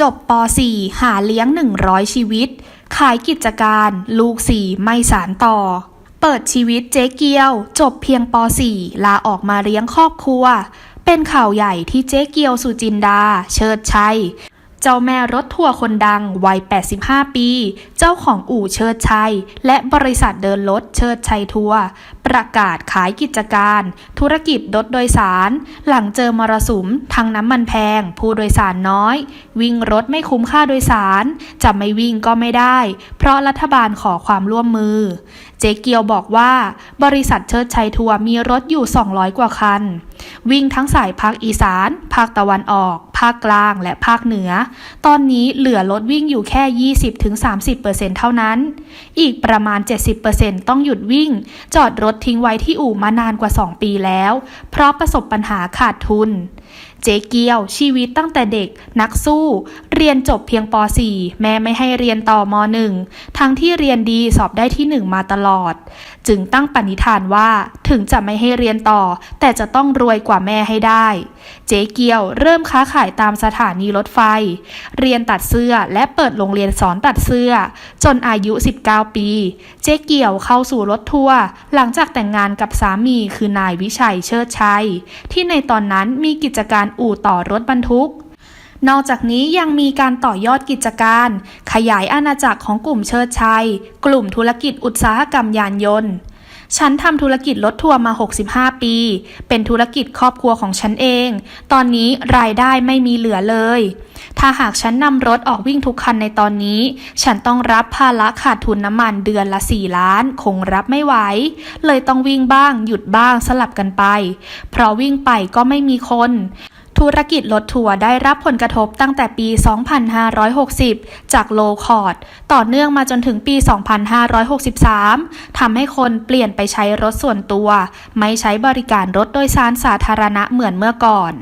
จบป .4 หาเลี้ยง 100 ชีวิต ขายกิจการลูกสี่ไม่สารต่อ เปิดชีวิตเจ๊เกียว จบเพียงป .4 ลาออกมาเลี้ยงครอบครัว เป็นข่าวใหญ่ที่เจ๊เกียวสุจินดา เชิดชัย เจ้าแม่รถทัวร์คนดังวัย 85 ปี เจ้าของอู่เชิดชัย และบริษัทเดินรถเชิดชัยทัวร์ประกาศขายกิจการ ธุรกิจรถโดยสาร หลังเจอมรสุมทั้งน้ำมันแพง ผู้โดยสารน้อย วิ่งรถไม่คุ้มค่าโดยสาร จะไม่วิ่งก็ไม่ได้ เพราะรัฐบาลขอความร่วมมือ เจ๊เกียวบอกว่า บริษัทเชิดชัยทัวร์มีรถอยู่ 200 กว่าคัน วิ่งทั้งสายภาคอีสาน ภาคตะวันออกาคกลางและภาคเหนือ ตอนนี้เหลือรถวิ่งอยู่แค่ 20-30%เท่านั้น อีกประมาณ 70%ต้องหยุดวิ่ง จอดรถทิ้งไว้ที่อู่มานานกว่า 2 ปีแล้ว เพราะประสบปัญหาขาดทุน เจ๊เกียว ชีวิตตั้งแต่เด็ก นักสู้ เรียนจบเพียงป .4 แม่ไม่ให้เรียนต่อม .1 ทั้งที่เรียนดีสอบได้ที่1มาตลอด จึงตั้งปณิธานว่าถึงจะไม่ให้เรียนต่อ แต่จะต้องรวยกว่าแม่ให้ได้ เจ๊เกียวเริ่มค้าขายตามสถานีรถไฟ เรียนตัดเสื้อและเปิดโรงเรียนสอนตัดเสื้อ จนอายุ 19 ปี เจ๊เกียวเข้าสู่รถทัวร์หลังจากแต่งงานกับสามีคือนายวิชัยเชิดชัย ที่ในตอนนั้นมีกิจการอู่ต่อรถบรรทุก นอกจากนี้ยังมีการต่อยอดกิจการ ขยายอาณาจักรของกลุ่มเชิดชัย กลุ่มธุรกิจอุตสาหกรรมยานยนต์ฉันทำธุรกิจรถทัวร์มา 65 ปี เป็นธุรกิจครอบครัวของฉันเอง ตอนนี้รายได้ไม่มีเหลือเลย ถ้าหากฉันนำรถออกวิ่งทุกคันในตอนนี้ ฉันต้องรับภาระขาดทุนน้ำมันเดือนละ 4 ล้าน คงรับไม่ไหว เลยต้องวิ่งบ้าง หยุดบ้างสลับกันไป เพราะวิ่งไปก็ไม่มีคน ธุรกิจรถทัวร์ได้รับผลกระทบตั้งแต่ปี 2560 จากโลคอร์ดต่อเนื่องมาจนถึงปี 2563 ทำให้คนเปลี่ยนไปใช้รถส่วนตัว ไม่ใช้บริการรถโดยสารสาธารณะเหมือนเมื่อก่อน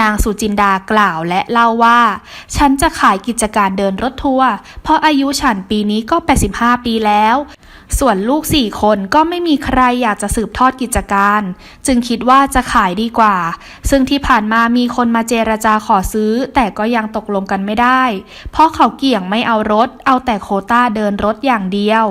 นางสุจินดากล่าวและเล่าว่า ฉันจะขายกิจการเดินรถทัวร์เพราะอายุฉันปีนี้ก็ 85 ปีแล้ว ส่วนลูกสี่คนก็ไม่มีใครอยากจะสืบทอดกิจการ จึงคิดว่าจะขายดีกว่า ซึ่งที่ผ่านมามีคนมาเจรจาขอซื้อ แต่ก็ยังตกลงกันไม่ได้ เพราะเขาเกี่ยงไม่เอารถ เอาแต่โคต้าเดินรถอย่างเดียว